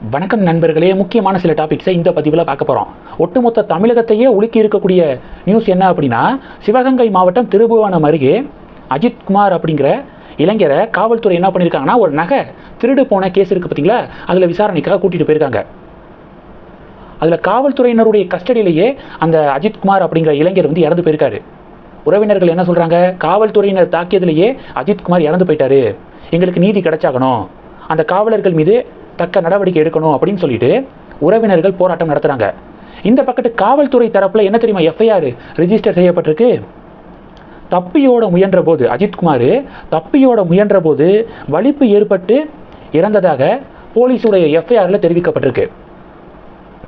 வணக்கம் நண்பர்களே முக்கியமான சில டாபிக்ஸை இந்த பதிவில் பார்க்க போகிறோம் ஒட்டுமொத்த தமிழகத்தையே உலுக்கி இருக்கக்கூடிய நியூஸ் என்ன அப்படின்னா சிவகங்கை மாவட்டம் திருபுவனம் அருகே அஜித்குமார் அப்படிங்கிற இளைஞரை காவல்துறை என்ன பண்ணியிருக்காங்கன்னா ஒரு நகை திருடு போன கேஸ் இருக்குது பார்த்தீங்களா அதில் விசாரணைக்காக கூட்டிகிட்டு போயிருக்காங்க. அதில் காவல்துறையினருடைய கஸ்டடியிலேயே அந்த அஜித்குமார் அப்படிங்கிற இளைஞர் வந்து இறந்து போயிருக்காரு. உறவினர்கள் என்ன சொல்கிறாங்க காவல்துறையினர் தாக்கியதிலேயே அஜித்குமார் இறந்து போயிட்டாரு. எங்களுக்கு நீதி கிடைச்சாகணும். அந்த காவலர்கள் மீது தக்க நடவடிக்கை எடுக்கணும் அப்படின்னு சொல்லிட்டு உறவினர்கள் போராட்டம் நடத்துகிறாங்க இந்த பக்கத்து காவல்துறை தரப்பில் என்ன தெரியுமா எஃப்ஐஆர் ரிஜிஸ்டர் செய்யப்பட்டிருக்கு? தப்பியோட முயன்ற போது அஜித்குமார் தப்பியோட முயன்ற போது வலிப்பு ஏற்பட்டு இறந்ததாக போலீஸுடைய எஃப்ஐஆரில் தெரிவிக்கப்பட்டிருக்கு.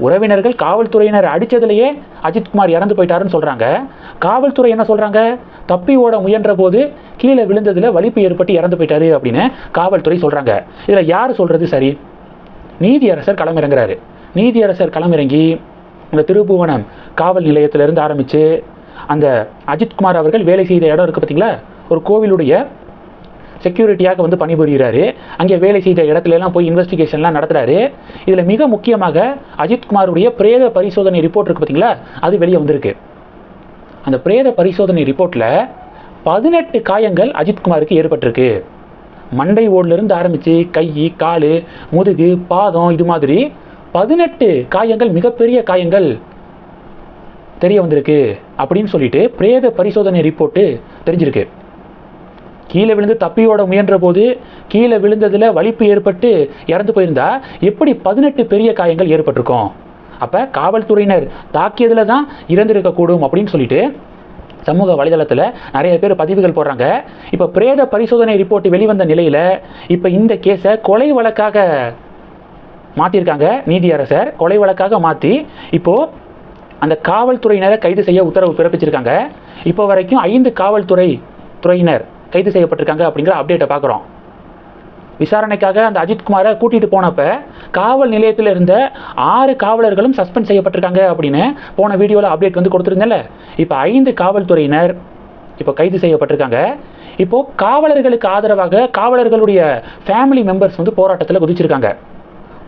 உறவினர்கள் காவல்துறையினர் அடித்ததுலேயே அஜித்குமார் இறந்து போயிட்டாருன்னு சொல்கிறாங்க காவல்துறை என்ன சொல்கிறாங்க தப்பி ஓட முயன்ற போது கீழே விழுந்ததில் வலிப்பு ஏற்பட்டு இறந்து போயிட்டாரு அப்படின்னு காவல்துறை சொல்கிறாங்க இதில் யார் சொல்கிறது சரி? நீதியரசர் களமிறங்குறாரு. நீதியரசர் களமிறங்கி இந்த திருபுவனம் காவல் நிலையத்திலிருந்து ஆரம்பித்து அந்த அஜித்குமார் அவர்கள் வேலை செய்த இடம் இருக்குது பார்த்தீங்களா ஒரு கோவிலுடைய செக்யூரிட்டியாக வந்து பணிபுரிகிறாரு அங்கே வேலை செய்த இடத்துலலாம் போய் இன்வெஸ்டிகேஷன்லாம் நடத்துகிறாரு இதில் மிக முக்கியமாக அஜித்குமாருடைய பிரேத பரிசோதனை ரிப்போர்ட் இருக்குது பார்த்தீங்களா அது வெளியே வந்திருக்கு. அந்த பிரேத பரிசோதனை ரிப்போர்ட்டில் பதினெட்டு காயங்கள் அஜித்குமாருக்கு ஏற்பட்டிருக்கு. மண்டை ஓடிலிருந்து ஆரம்பித்து கை கால் முதுகு பாதம் இது மாதிரி பதினெட்டு காயங்கள் மிகப்பெரிய காயங்கள் தெரிய வந்திருக்கு அப்படின்னு சொல்லிட்டு பிரேத பரிசோதனை ரிப்போர்ட்டு தெரிஞ்சிருக்கு. கீழே விழுந்து தப்பியோட முயன்ற போது கீழே விழுந்ததில் வலிப்பு ஏற்பட்டு இறந்து போயிருந்தா எப்படி பதினெட்டு பெரிய காயங்கள் ஏற்பட்டிருக்கும்? அப்போ காவல்துறையினர் தாக்கியதில் தான் இறந்திருக்கக்கூடும் அப்படின்னு சொல்லிட்டு சமூக வலைதளத்தில் நிறைய பேர் பதிவுகள் போடுறாங்க. இப்போ பிரேத பரிசோதனை ரிப்போர்ட் வெளிவந்த நிலையில் இப்போ இந்த கேஸை கொலை வழக்காக மாற்றிருக்காங்க நீதியரசர். கொலை வழக்காக மாற்றி இப்போது அந்த காவல்துறையினரை கைது செய்ய உத்தரவு பிறப்பிச்சிருக்காங்க. இப்போ வரைக்கும் ஐந்து காவல்துறை துறையினர் கைது செய்யப்பட்டிருக்காங்க அப்படிங்கிற அப்டேட்டை பார்க்குறோம் விசாரணைக்காக அந்த அஜித்குமாரை கூட்டிகிட்டு போனப்போ காவல் நிலையத்தில் இருந்த ஆறு காவலர்களும் சஸ்பெண்ட் செய்யப்பட்டிருக்காங்க அப்படின்னு போன வீடியோவில் அப்டேட் வந்து கொடுத்துருந்தேன்ல. இப்போ ஐந்து காவல்துறையினர் இப்போ கைது செய்யப்பட்டிருக்காங்க. இப்போது காவலர்களுக்கு ஆதரவாக காவலர்களுடைய ஃபேமிலி மெம்பர்ஸ் வந்து போராட்டத்தில் குதிச்சிருக்காங்க.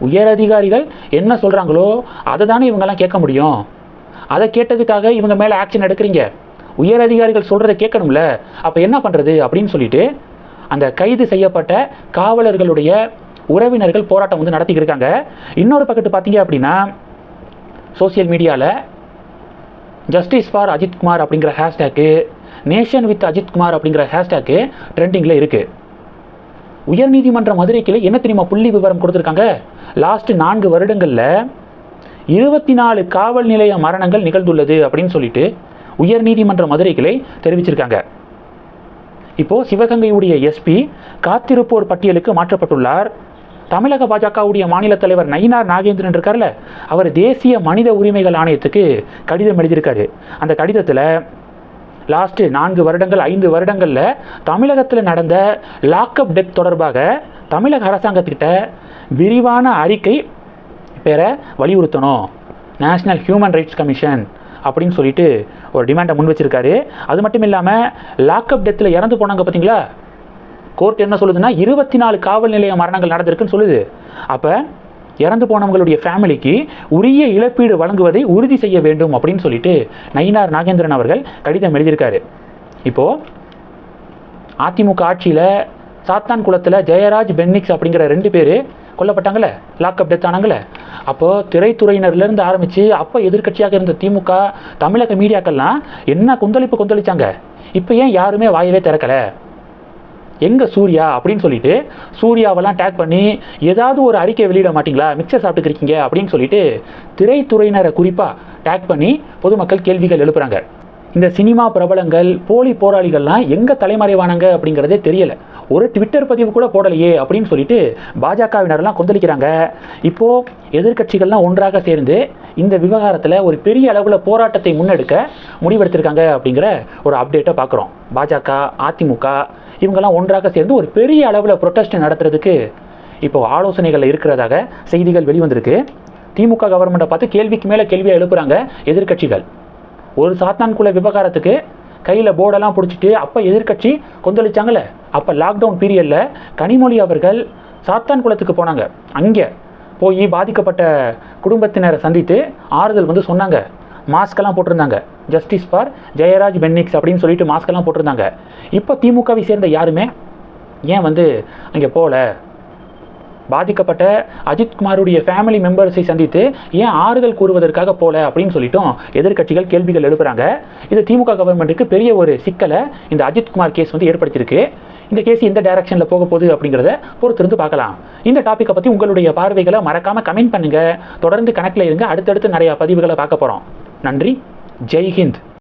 உயர் அதிகாரிகள் என்ன சொல்கிறாங்களோ அதை தானே இவங்கெல்லாம் கேட்க முடியும். அதை கேட்டதுக்காக இவங்க மேலே ஆக்ஷன் எடுக்கிறீங்க. உயர் அதிகாரிகள் சொல்கிறத கேட்கணும்ல. அப்போ என்ன பண்ணுறது அப்படின்னு சொல்லிட்டு அந்த கைது செய்யப்பட்ட காவலர்களுடைய உறவினர்கள் போராட்டம் வந்து நடத்திக்கிட்டு இருக்காங்க இன்னொரு பக்கத்து பார்த்தீங்க அப்படின்னா சோசியல் மீடியாவில் ஜஸ்டிஸ் ஃபார் அஜித்குமார் அப்படிங்கிற ஹேஷ்டேக்கு நேஷன் வித் அஜித்குமார் அப்படிங்கிற ஹேஷ்டேக்கு ட்ரெண்டிங்கில் இருக்குது உயர்நீதிமன்ற மதுரை கிளை என்ன தெரியுமா புள்ளி விவரம் கொடுத்துருக்காங்க? லாஸ்ட் நான்கு வருடங்களில் இருபத்தி நாலு காவல் நிலைய மரணங்கள் நிகழ்ந்துள்ளது அப்படின்னு சொல்லிட்டு உயர்நீதிமன்ற மதுரை கிளை தெரிவிச்சிருக்காங்க. இப்போது சிவகங்கையுடைய எஸ்பி காத்திருப்போர் பட்டியலுக்கு மாற்றப்பட்டுள்ளார். தமிழக பாஜகவுடைய மாநில தலைவர் நயினார் நாகேந்திரன் இருக்கார்ல அவர் தேசிய மனித உரிமைகள் ஆணையத்துக்கு கடிதம் எழுதியிருக்காரு. அந்த கடிதத்தில் லாஸ்ட்டு நான்கு வருடங்கள் ஐந்து வருடங்களில் தமிழகத்தில் நடந்த லாக்அப் டெத் தொடர்பாக தமிழக அரசாங்கத்திட்ட விரிவான அறிக்கை பெற வலியுறுத்தணும். நேஷ்னல் ஹியூமன் ரைட்ஸ் கமிஷன் அப்படின்னு சொல்லிட்டு ஒரு டிமாண்டை முன் வச்சிருக்காரு. அது மட்டும் இல்லாமல் லாக்அப் டெத்தில் இறந்து போனாங்க பார்த்தீங்களா கோர்ட் என்ன சொல்லுதுன்னா இருபத்தி நாலு காவல் நிலைய மரணங்கள் நடந்திருக்குன்னு சொல்லுது. அப்போ இறந்து போனவங்களுடைய ஃபேமிலிக்கு உரிய இழப்பீடு வழங்குவதை உறுதி செய்ய வேண்டும் அப்படின்னு சொல்லிட்டு நயினார் நாகேந்திரன் அவர்கள் கடிதம் எழுதியிருக்காரு. இப்போது அதிமுக ஆட்சியில் சாத்தான் குளத்தில் ஜெயராஜ் பென்னிக்ஸ் அப்படிங்கிற ரெண்டு பேர் கொல்லப்பட்டாங்களே? Lockup death ஆனாங்களே? அப்போது திரைத்துறையினர்லேருந்து ஆரம்பித்து அப்போ எதிர்க்கட்சியாக இருந்த திமுக தமிழக மீடியாக்கள்லாம் என்ன கொந்தளிப்பு கொந்தளிச்சாங்க? இப்போ ஏன் யாருமே வாயவே திறக்கலை? எங்கே சூர்யா? அப்படின்னு சொல்லிட்டு சூர்யாவெல்லாம் டேக் பண்ணி ஏதாவது ஒரு அறிக்கை வெளியிட மாட்டிங்களா? மிக்சர் சாப்பிட்டுக்கிறீங்க அப்படின்னு சொல்லிட்டு திரைத்துறையினரை குறிப்பாக டேக் பண்ணி பொதுமக்கள் கேள்விகள் எழுப்புறாங்க. இந்த சினிமா பிரபலங்கள் போலி போராளிகள்லாம் எங்கே தலைமறைவானாங்க அப்படிங்கிறதே தெரியலை. ஒரு ட்விட்டர் பதிவு கூட போடலையே அப்படின்னு சொல்லிட்டு பாஜகவினரெல்லாம் கொந்தளிக்கிறாங்க. இப்போது எதிர்க்கட்சிகள்லாம் ஒன்றாக சேர்ந்து இந்த விவகாரத்தில் ஒரு பெரிய அளவில் போராட்டத்தை முன்னெடுக்க முடிவெடுத்திருக்காங்க அப்படிங்கிற ஒரு அப்டேட்டை பார்க்குறோம் பாஜக அதிமுக இவங்கெல்லாம் ஒன்றாக சேர்ந்து ஒரு பெரிய அளவில் ப்ரொட்டஸ்ட் நடத்துறதுக்கு இப்போது ஆலோசனைகள் இருக்கிறதாக செய்திகள் வெளிவந்திருக்கு. திமுக கவர்மெண்ட்டை பார்த்து கேள்விக்கு மேலே கேள்வியை எழுப்புகிறாங்க எதிர்க்கட்சிகள். ஒரு சாத்தான்குள்ள விவகாரத்துக்கு கையில் போர்டெல்லாம் பிடிச்சிட்டு அப்போ எதிர்க்கட்சி கொந்தளிச்சாங்கல்ல? அப்போ லாக்டவுன் பீரியடில் கனிமொழி அவர்கள் சாத்தான் குளத்துக்கு போனாங்க. அங்கே போய் பாதிக்கப்பட்ட குடும்பத்தினரை சந்தித்து ஆறுதல் வந்து சொன்னாங்க. மாஸ்கெல்லாம் போட்டிருந்தாங்க. ஜஸ்டிஸ் ஃபார் ஜெயராஜ் பென்னிக்ஸ் அப்படின்னு சொல்லிட்டு மாஸ்கெல்லாம் போட்டிருந்தாங்க. இப்போ திமுகவை சேர்ந்த யாருமே ஏன் வந்து அங்கே போகல பாதிக்கப்பட்ட அஜித்குமாருடைய ஃபேமிலி மெம்பர்ஸை சந்தித்து ஏன் ஆறுதல் கூறுவதற்காக போல அப்படின்னு சொல்லிட்டும் எதிர்க்கட்சிகள் கேள்விகள் எழுப்புறாங்க. இது திமுக கவர்மெண்ட்டுக்கு பெரிய ஒரு சிக்கலை இந்த அஜித்குமார் கேஸ் வந்து ஏற்படுத்தியிருக்கு. இந்த கேஸ் எந்த டைரக்ஷனில் போக போகுது அப்படிங்கிறத பொறுத்திருந்து பார்க்கலாம். இந்த டாப்பிக்கை பற்றி உங்களுடைய பார்வைகளை மறக்காமல் கமெண்ட் பண்ணுங்கள் தொடர்ந்து கணக்கில் இருங்க. அடுத்தடுத்து நிறையா பதிவுகளை பார்க்க போகிறோம் நன்றி. ஜெய்ஹிந்த்